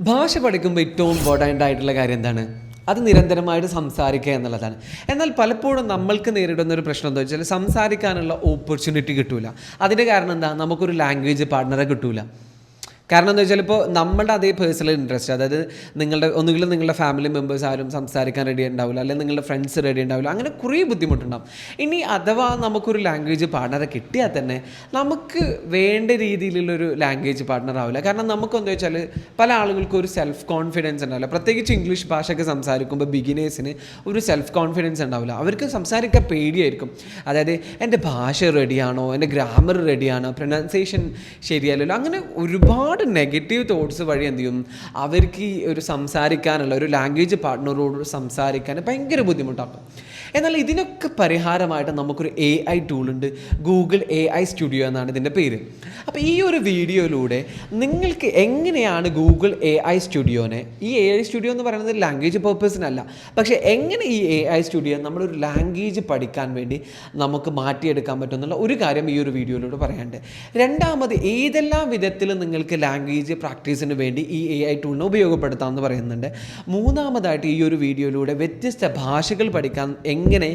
ഭാഷ പഠിക്കുമ്പോൾ ഏറ്റവും ഇമ്പോർട്ടന്റ് ആയിട്ടുള്ള കാര്യം എന്താണ്? അത് നിരന്തരമായിട്ട് സംസാരിക്കുക എന്നുള്ളതാണ്. എന്നാൽ പലപ്പോഴും നമ്മൾക്ക് നേരിടുന്ന ഒരു പ്രശ്നം എന്താ വെച്ചാൽ സംസാരിക്കാനുള്ള ഓപ്പർച്യൂണിറ്റി കിട്ടൂല. അതിന്റെ കാരണം എന്താ? നമുക്കൊരു ലാംഗ്വേജ് പാർട്ട്ണറെ കിട്ടൂല. കാരണം എന്താ വെച്ചാൽ ഇപ്പോൾ നമ്മുടെ അതേ പേഴ്സണൽ ഇൻട്രസ്റ്റ് അതായത് നിങ്ങളുടെ ഒന്നുകിൽ നിങ്ങളുടെ ഫാമിലി മെമ്പേഴ്സ് ആരും സംസാരിക്കാൻ റെഡി ഉണ്ടാവില്ല അല്ലെങ്കിൽ നിങ്ങളുടെ ഫ്രണ്ട്സ് റെഡി ഉണ്ടാവില്ല അങ്ങനെ കുറേ ബുദ്ധിമുട്ടുണ്ടാവും. ഇനി അഥവാ നമുക്കൊരു ലാംഗ്വേജ് പാർട്ണറെ കിട്ടിയാൽ തന്നെ നമുക്ക് വേണ്ട രീതിയിലുള്ളൊരു ലാംഗ്വേജ് പാർട്ണർ ആവില്ല കാരണം നമുക്ക് എന്താ വെച്ചാൽ പല ആളുകൾക്കും ഒരു സെൽഫ് കോൺഫിഡൻസ് ഉണ്ടാവില്ല. പ്രത്യേകിച്ച് ഇംഗ്ലീഷ് ഭാഷയൊക്കെ സംസാരിക്കുമ്പോൾ ബിഗിനേഴ്സിന് ഒരു സെൽഫ് കോൺഫിഡൻസ് ഉണ്ടാവില്ല. അവർക്ക് സംസാരിക്കാൻ പേടിയായിരിക്കും. അതായത് എന്റെ ഭാഷ റെഡിയാണോ എന്റെ ഗ്രാമർ റെഡിയാണോ പ്രൊനൗൺസിയേഷൻ ശരിയല്ലല്ലോ അങ്ങനെ ഒരുപാട് നെഗറ്റീവ് തോട്ട്സ് വഴി എന്ത് ചെയ്യും? അവർക്ക് ഈ ഒരു സംസാരിക്കാനുള്ള ഒരു ലാംഗ്വേജ് പാർട്ട്ണറോട് സംസാരിക്കാൻ ഭയങ്കര ബുദ്ധിമുട്ടാക്കും എന്നാൽ ഇതിനൊക്കെ പരിഹാരമായിട്ട് നമുക്കൊരു എ ഐ ടൂളുണ്ട് ഗൂഗിൾ എ ഐ സ്റ്റുഡിയോ എന്നാണ് ഇതിന്റെ പേര്. അപ്പോൾ ഈ ഒരു വീഡിയോയിലൂടെ നിങ്ങൾക്ക് എങ്ങനെയാണ് ഗൂഗിൾ എ ഐ സ്റ്റുഡിയോനെ ഈ എ ഐ സ്റ്റുഡിയോ എന്ന് പറയുന്നത് ലാംഗ്വേജ് പർപ്പസിനല്ല പക്ഷേ എങ്ങനെ ഈ എ ഐ സ്റ്റുഡിയോ നമ്മളൊരു ലാംഗ്വേജ് പഠിക്കാൻ വേണ്ടി നമുക്ക് മാറ്റിയെടുക്കാൻ പറ്റും എന്നുള്ള ഒരു കാര്യം ഈ ഒരു വീഡിയോയിലൂടെ പറയാനുണ്ട്. രണ്ടാമത് ഏതെല്ലാം വിധത്തിൽ നിങ്ങൾക്ക് ലാംഗ്വേജ് പ്രാക്ടീസിന് വേണ്ടി ഈ എ ഐ ടൂളിനെ ഉപയോഗപ്പെടുത്താമെന്ന് പറയുന്നുണ്ട്. മൂന്നാമതായിട്ട് ഈ ഒരു വീഡിയോയിലൂടെ വ്യത്യസ്ത ഭാഷകൾ പഠിക്കാൻ എങ്ങനെ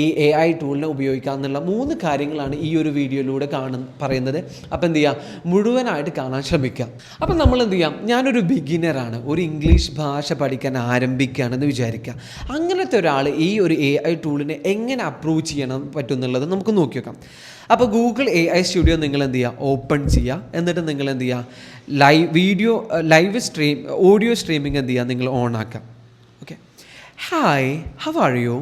ഈ എ ഐ ടൂളിനെ ഉപയോഗിക്കാം എന്നുള്ള മൂന്ന് കാര്യങ്ങളാണ് ഈ ഒരു വീഡിയോയിലൂടെ കാണുന്ന പറയുന്നത്. അപ്പോൾ എന്ത് ചെയ്യുക മുഴുവനായിട്ട് കാണാൻ ശ്രമിക്കാം. അപ്പം നമ്മൾ എന്ത് ചെയ്യാം? ഞാനൊരു ബിഗിനറാണ് ഒരു ഇംഗ്ലീഷ് ഭാഷ പഠിക്കാൻ ആരംഭിക്കുകയാണെന്ന് വിചാരിക്കുക അങ്ങനത്തെ ഒരാൾ ഈ ഒരു എ ഐ ടൂളിനെ എങ്ങനെ അപ്രൂവ് ചെയ്യണം പറ്റുമെന്നുള്ളത് നമുക്ക് നോക്കി നോക്കാം അപ്പോൾ ഗൂഗിൾ എ ഐ സ്റ്റുഡിയോ നിങ്ങൾ എന്ത് ചെയ്യുക ഓപ്പൺ ചെയ്യുക എന്നിട്ട് നിങ്ങൾ എന്ത് ചെയ്യുക live video live stream audio streaming എന്ത് ചെയ്യുക നിങ്ങൾ ഓൺ ആക്കാം okay hi are you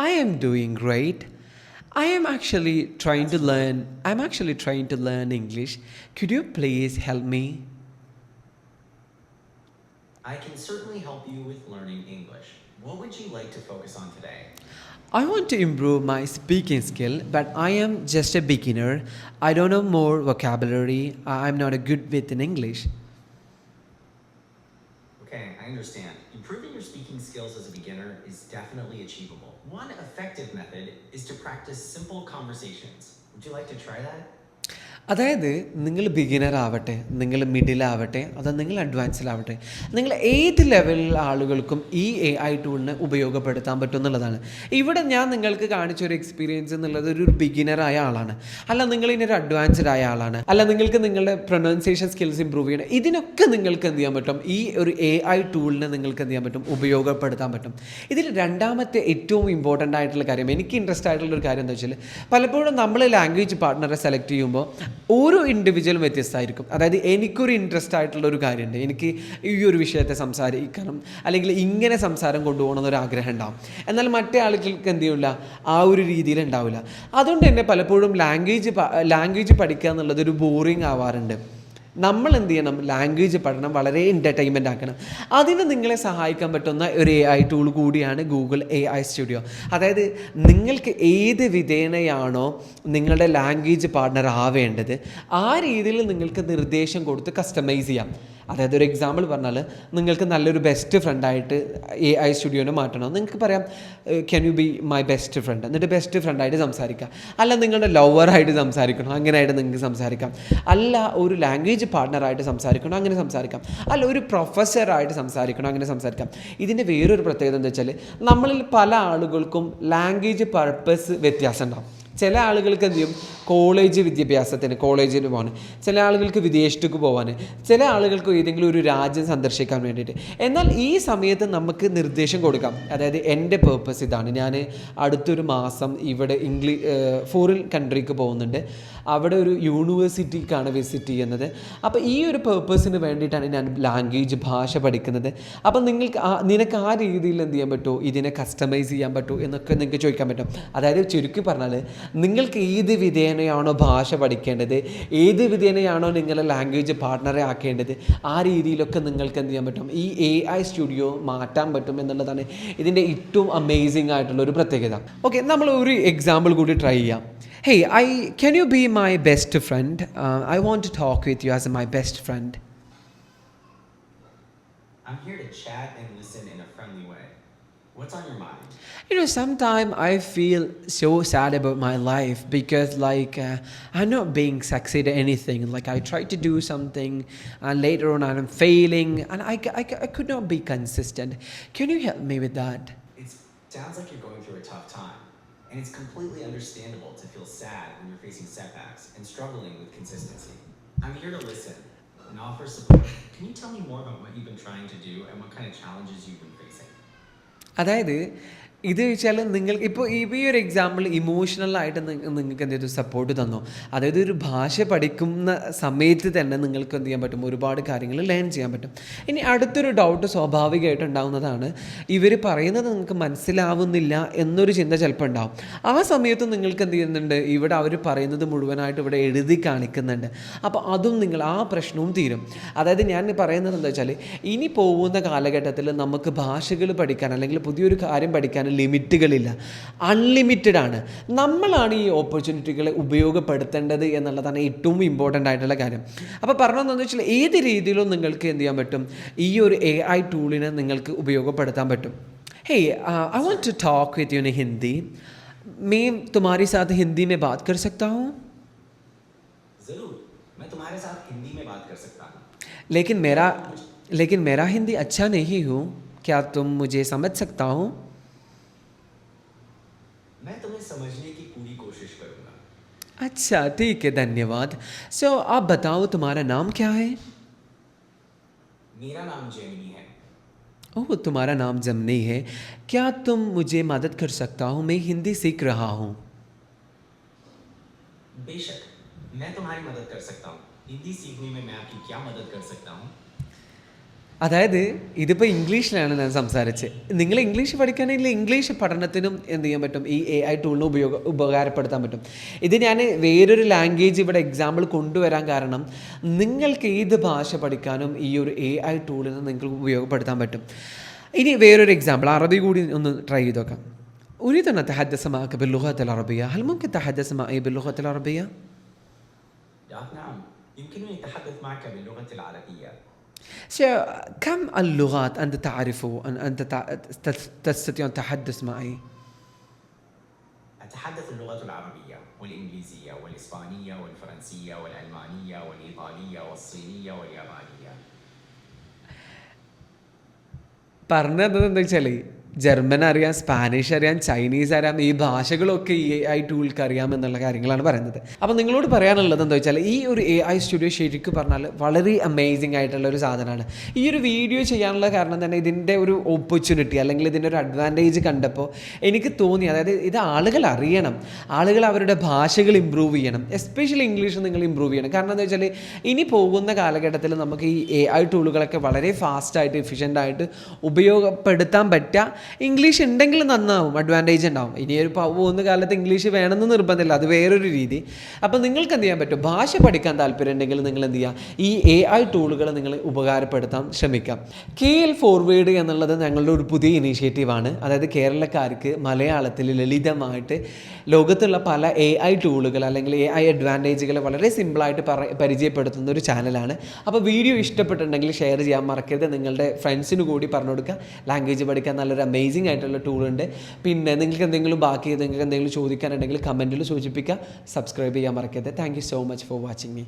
I am doing great I am actually try to learn I am actually try to learn English could you please help me I can certainly help you with learning English What would you like to focus on today? I want to improve my speaking skill, but I am just a beginner. I don't know more vocabulary. I'm not a good with in English. Okay, I understand. Improving your speaking skills as a beginner is definitely achievable. One effective method is to practice simple conversations. Would you like to try that? അതായത് നിങ്ങൾ beginner ആവട്ടെ നിങ്ങൾ മിഡിലാവട്ടെ അതോ നിങ്ങൾ അഡ്വാൻസിലാവട്ടെ നിങ്ങൾ ഏത് ലെവലിൽ ആളുകൾക്കും ഈ എ ഐ ടൂളിനെ ഉപയോഗപ്പെടുത്താൻ പറ്റും എന്നുള്ളതാണ്. ഇവിടെ ഞാൻ നിങ്ങൾക്ക് കാണിച്ചൊരു എക്സ്പീരിയൻസ് എന്നുള്ളത് ഒരു ബിഗിനറായ ആളാണ്. അല്ല നിങ്ങൾ ഇനി ഒരു അഡ്വാൻസ്ഡ് ആയ ആളാണ്. അല്ല നിങ്ങൾക്ക് നിങ്ങളുടെ പ്രൊനൗൺസിയേഷൻ സ്കിൽസ് ഇമ്പ്രൂവ് ചെയ്യണം. ഇതിനൊക്കെ നിങ്ങൾക്ക് എന്ത് ചെയ്യാൻ പറ്റും? ഈ ഒരു എ ഐ ടൂളിനെ നിങ്ങൾക്ക് എന്ത് ചെയ്യാൻ പറ്റും? ഉപയോഗപ്പെടുത്താൻ പറ്റും. ഇതിൽ രണ്ടാമത്തെ ഏറ്റവും ഇമ്പോർട്ടന്റ് ആയിട്ടുള്ള കാര്യം എനിക്ക് ഇൻട്രസ്റ്റ് ആയിട്ടുള്ള ഒരു കാര്യം എന്താ വെച്ചാൽ പലപ്പോഴും നമ്മൾ ലാംഗ്വേജ് പാർട്ട്ണറെ സെലക്ട് ചെയ്യുമ്പോൾ ഓരോ ഇൻഡിവിജ്വലും വ്യത്യസ്തമായിരിക്കും. അതായത് എനിക്കൊരു ഇൻട്രസ്റ്റ് ആയിട്ടുള്ള ഒരു കാര്യമുണ്ട്. എനിക്ക് ഈ ഒരു വിഷയത്തെ സംസാരിക്കണം. അല്ലെങ്കിൽ ഇങ്ങനെ സംസാരം കൊണ്ടുപോകണം എന്നൊരു ആഗ്രഹം ഉണ്ടാവും. എന്നാൽ മറ്റേ ആളുകൾക്ക് എന്ത് ചെയ്യില്ല ആ ഒരു രീതിയിൽ ഉണ്ടാവില്ല അതുകൊണ്ട് തന്നെ പലപ്പോഴും ലാംഗ്വേജ് ലാംഗ്വേജ് പഠിക്കുക എന്നുള്ളത് ഒരു ബോറിങ് ആവാറുണ്ട്. നമ്മൾ എന്ത് ചെയ്യണം ലാംഗ്വേജ് പഠനം വളരെ എന്റർടൈൻമെന്റ് ആക്കണം. അതിന് നിങ്ങളെ സഹായിക്കാൻ പറ്റുന്ന ഒരു എ ഐ ടൂൾ കൂടിയാണ് ഗൂഗിൾ എ ഐ സ്റ്റുഡിയോ അതായത് നിങ്ങൾക്ക് ഏത് വിധേനയാണോ നിങ്ങളുടെ ലാംഗ്വേജ് പാർട്ണർ ആവേണ്ടത് ആ രീതിയിൽ നിങ്ങൾക്ക് നിർദ്ദേശം കൊടുത്ത് കസ്റ്റമൈസ് ചെയ്യാം. അതായത് ഒരു എക്സാമ്പിൾ പറഞ്ഞാൽ നിങ്ങൾക്ക് നല്ലൊരു ബെസ്റ്റ് ഫ്രണ്ടായിട്ട് എ ഐ സ്റ്റുഡിയോനെ മാറ്റണം. നിങ്ങൾക്ക് പറയാം can you be my best friend എന്നിട്ട് ബെസ്റ്റ് ഫ്രണ്ടായിട്ട് സംസാരിക്കാം. അല്ല നിങ്ങളുടെ ലവറായിട്ട് സംസാരിക്കണം? അങ്ങനെയായിട്ട് നിങ്ങൾക്ക് സംസാരിക്കാം. അല്ല ഒരു ലാംഗ്വേജ് പാർട്ട്ണറായിട്ട് സംസാരിക്കണം? അങ്ങനെ സംസാരിക്കാം. അല്ല ഒരു പ്രൊഫസറായിട്ട് സംസാരിക്കണം? അങ്ങനെ സംസാരിക്കാം. ഇതിന്റെ വേറൊരു പ്രത്യേകത എന്താ വെച്ചാൽ നമ്മളിൽ പല ആളുകൾക്കും ലാംഗ്വേജ് പർപ്പസ് വ്യത്യാസം ഉണ്ടാവും. ചില ആളുകൾക്ക് എന്ത് ചെയ്യും? കോളേജ് വിദ്യാഭ്യാസത്തിന് കോളേജിന് പോകാൻ ചില ആളുകൾക്ക് വിദേശത്തേക്ക് പോകാൻ ചില ആളുകൾക്ക് ഏതെങ്കിലും ഒരു രാജ്യം സന്ദർശിക്കാൻ വേണ്ടിയിട്ട്. എന്നാൽ ഈ സമയത്ത് നമുക്ക് നിർദ്ദേശം കൊടുക്കാം. അതായത് എന്റെ പേർപ്പസ് ഇതാണ്. ഞാൻ അടുത്തൊരു മാസം ഇവിടെ ഇംഗ്ലീഷ് ഫോറിൻ കൺട്രിക്ക് പോകുന്നുണ്ട്. അവിടെ ഒരു യൂണിവേഴ്സിറ്റിക്കാണ് വിസിറ്റ് ചെയ്യുന്നത്. അപ്പോൾ ഈ ഒരു പേർപ്പസിന് വേണ്ടിയിട്ടാണ് ഞാൻ ലാംഗ്വേജ് ഭാഷ പഠിക്കുന്നത്. അപ്പം നിങ്ങൾക്ക് നിനക്ക് ആ രീതിയിൽ എന്ത് ചെയ്യാൻ പറ്റുമോ? ഇതിനെ കസ്റ്റമൈസ് ചെയ്യാൻ പറ്റുമോ? എന്നൊക്കെ നിങ്ങൾക്ക് ചോദിക്കാൻ പറ്റും. അതായത് ചുരുക്കി പറഞ്ഞാൽ നിങ്ങൾക്ക് ഏത് വിധേനയാണോ ഭാഷ പഠിക്കേണ്ടത്? ഏത് വിധേനയാണോ നിങ്ങളെ ലാംഗ്വേജ് പാർട്ട്ണറെ ആക്കേണ്ടത്? ആ രീതിയിലൊക്കെ നിങ്ങൾക്ക് എന്ത് ചെയ്യാൻ പറ്റും? ഈ എ ഐ സ്റ്റുഡിയോ മാറ്റാൻ പറ്റും എന്നുള്ളതാണ് ഇതിന്റെ ഏറ്റവും അമേസിംഗ് ആയിട്ടുള്ള ഒരു പ്രത്യേകത. ഓക്കെ നമ്മൾ ഒരു എക്സാമ്പിൾ കൂടി ട്രൈ ചെയ്യാം. Hey I can you be my best friend I want to talk with you as my best friend I'm here to chat and listen in. What's on your mind? You know, sometimes I feel so sad about my life because, like, uh, I'm not being succeed at anything. Like, I try to do something, and later on, I'm failing, and I, I, I could not be consistent. Can you help me with that? It sounds like you're going through a tough time, and it's completely understandable to feel sad when you're facing setbacks and struggling with consistency. I'm here to listen and offer support. Can you tell me more about what you've been trying to do and what kind of challenges you've been? അതായത് ഇത് വെച്ചാൽ നിങ്ങൾ ഇപ്പോൾ ഈ ഒരു example ഇമോഷണലായിട്ട് നിങ്ങൾക്ക് എന്തെങ്കിലും support തന്നു? അതായത് ഒരു ഭാഷ പഠിക്കുന്ന സമയത്ത് തന്നെ നിങ്ങൾക്ക് എന്ത് ചെയ്യാൻ പറ്റും? ഒരുപാട് കാര്യങ്ങൾ ലേൺ ചെയ്യാൻ പറ്റും. ഇനി അടുത്തൊരു ഡൗട്ട് സ്വാഭാവികമായിട്ട് ഉണ്ടാകുന്നതാണ് ഇവർ പറയുന്നത് നിങ്ങൾക്ക് മനസ്സിലാവുന്നില്ല എന്നൊരു ചിന്ത ചിലപ്പോൾ ഉണ്ടാവും. ആ സമയത്ത് നിങ്ങൾക്ക് എന്ത് ചെയ്യുന്നുണ്ട്? ഇവിടെ അവർ പറയുന്നത് മുഴുവനായിട്ട് ഇവിടെ എഴുതി കാണിക്കുന്നുണ്ട്. അപ്പോൾ അതും നിങ്ങൾ ആ പ്രശ്നവും തീരും. അതായത് ഞാൻ പറയുന്നത് എന്താ വെച്ചാൽ ഇനി പോകുന്ന കാലഘട്ടത്തിൽ നമുക്ക് ഭാഷകൾ പഠിക്കാൻ അല്ലെങ്കിൽ പുതിയൊരു കാര്യം പഠിക്കാൻ ലിമിറ്റുകളില്ല അൺലിമിറ്റഡ് ആണ് നമ്മളാണ് ഈ ഓപ്പർച്യൂണിറ്റികളെ ഉപയോഗപ്പെടുത്തേണ്ടത് എന്നുള്ളതാണ് ഏറ്റവും ഇമ്പോർട്ടൻ്റ് ആയിട്ടുള്ള കാര്യം അപ്പോൾ പറഞ്ഞതെന്ന് വെച്ചാൽ ഏത് രീതിയിലും നിങ്ങൾക്ക് എന്ത് ചെയ്യാൻ പറ്റും ഈ ഒരു എ ഐ ടൂളിനെ നിങ്ങൾക്ക് ഉപയോഗപ്പെടുത്താൻ പറ്റും hey I want to talk with you in Hindi मैं तुम्हारे साथ हिंदी में बात कर सकता हूँ जरूर मैं तुम्हारे साथ हिंदी में बात कर सकता हूँ लेकिन मेरा लेकिन मेरा हिंदी अच्छा नहीं हूँ क्या तुम मुझे समझ सकता हूँ अच्छा ठीक है धन्यवाद। सो so, आप बताओ तुम्हारा नाम क्या है? मेरा नाम जेमिनी है। ओह तुम्हारा नाम जमनी है। क्या तुम मुझे मदद कर सकता हो? मैं हिंदी सीख रहा हूँ। बेशक मैं तुम्हारी मदद कर सकता हूँ। हिंदी सीखने में मैं आपकी क्या मदद कर सकता हूँ? അതായത് ഇതിപ്പോൾ ഇംഗ്ലീഷിലാണ് ഞാൻ സംസാരിച്ചത് നിങ്ങൾ ഇംഗ്ലീഷ് പഠിക്കുകയാണെങ്കിൽ ഇംഗ്ലീഷ് പഠനത്തിനും എന്ത് ചെയ്യാൻ പറ്റും ഈ എ ഐ ടൂളിന് ഉപയോഗ ഉപകാരപ്പെടുത്താൻ പറ്റും ഇത് ഞാൻ വേറൊരു ലാംഗ്വേജ് ഇവിടെ എക്സാമ്പിൾ കൊണ്ടുവരാൻ കാരണം നിങ്ങൾക്ക് ഏത് ഭാഷ പഠിക്കാനും ഈ ഒരു എ ഐ ടൂളിന് നിങ്ങൾക്ക് ഉപയോഗപ്പെടുത്താൻ പറ്റും ഇനി വേറൊരു എക്സാമ്പിൾ അറബി കൂടി ഒന്ന് ട്രൈ ചെയ്ത് നോക്കാം أريد أن أتحدث معك باللغة العربية هل ممكن تتحدث معي باللغة العربية؟ نعم نعم يمكنني التحدث معك باللغة العربية شو كم اللغات أنت تعرف أن أنت تع- تس- تستطيع أن تتحدث معي؟ أتحدث اللغة العربية والإنجليزية والإسبانية والفرنسية والألمانية والإيطالية والصينية واليابانية പറഞ്ഞത് എന്താ വെച്ചാൽ ജർമ്മൻ അറിയാം സ്പാനിഷ് അറിയാം ചൈനീസ് അറിയാം ഈ ഭാഷകളൊക്കെ ഈ എ ഐ ടൂൾക്ക് അറിയാം എന്നുള്ള കാര്യങ്ങളാണ് പറയുന്നത്. അപ്പോൾ നിങ്ങളോട് പറയാനുള്ളത് എന്താ വെച്ചാൽ ഈ ഒരു എ ഐ സ്റ്റുഡിയോ ശരിക്കും പറഞ്ഞാൽ വളരെ അമേസിങ് ആയിട്ടുള്ള ഒരു സാധനമാണ്. ഈ ഒരു വീഡിയോ ചെയ്യാനുള്ള കാരണം തന്നെ ഇതിന്റെ ഒരു ഓപ്പർച്യൂണിറ്റി അല്ലെങ്കിൽ ഇതിന്റെ ഒരു അഡ്വാന്റേജ് കണ്ടപ്പോൾ എനിക്ക് തോന്നി അതായത് ഇത് ആളുകൾ അറിയണം ആളുകൾ അവരുടെ ഭാഷകൾ ഇമ്പ്രൂവ് ചെയ്യണം എസ്പെഷ്യലി ഇംഗ്ലീഷ് നിങ്ങൾ ഇമ്പ്രൂവ് ചെയ്യണം. കാരണം എന്താ വെച്ചാൽ ഇനി പോകുന്ന കാലഘട്ടത്തിൽ നമുക്ക് ഈ എ ഐ ടൂളുകളൊക്കെ വളരെ ഫാസ്റ്റായിട്ട് എഫിഷ്യന്റായിട്ട് ഉപയോഗപ്പെടുത്താൻ പറ്റുക ഇംഗ്ലീഷ് ഉണ്ടെങ്കിൽ നന്നാവും അഡ്വാന്റേജ് ഉണ്ടാവും. ഇനി ഒരു പോകുന്ന കാലത്ത് ഇംഗ്ലീഷ് വേണമെന്ന് നിർബന്ധമില്ല അത് വേറൊരു രീതി. അപ്പോൾ നിങ്ങൾക്ക് എന്ത് ചെയ്യാൻ പറ്റും? ഭാഷ പഠിക്കാൻ താല്പര്യം ഉണ്ടെങ്കിൽ നിങ്ങൾ എന്ത് ചെയ്യുക ഈ എ ഐ ടൂളുകൾ നിങ്ങൾ ഉപകാരപ്പെടുത്താൻ ശ്രമിക്കാം. കെ എൽ ഫോർവേഡ് എന്നുള്ളത് ഞങ്ങളുടെ ഒരു പുതിയ ഇനീഷ്യേറ്റീവാണ് അതായത് കേരളക്കാർക്ക് മലയാളത്തിൽ ലളിതമായിട്ട് ലോകത്തുള്ള പല എ ഐ ടൂളുകൾ അല്ലെങ്കിൽ എ ഐ അഡ്വാന്റേജുകൾ വളരെ സിമ്പിളായിട്ട് പറ പരിചയപ്പെടുത്തുന്ന ഒരു ചാനലാണ്. അപ്പോൾ വീഡിയോ ഇഷ്ടപ്പെട്ടിട്ടുണ്ടെങ്കിൽ ഷെയർ ചെയ്യാൻ മറക്കരുത്. നിങ്ങളുടെ ഫ്രണ്ട്സിന് കൂടി പറഞ്ഞു കൊടുക്കുക ലാംഗ്വേജ് പഠിക്കാൻ നല്ലൊരു അമേസിംഗ് ആയിട്ടുള്ള ടൂളുണ്ട് പിന്നെ നിങ്ങൾക്ക് എന്തെങ്കിലും ബാക്കി നിങ്ങൾക്ക് എന്തെങ്കിലും ചോദിക്കാനുണ്ടെങ്കിൽ കമന്റിൽ സൂചിപ്പിക്കുക. സബ്സ്ക്രൈബ് ചെയ്യാൻ മറക്കരുത്. Thank you so much for watching me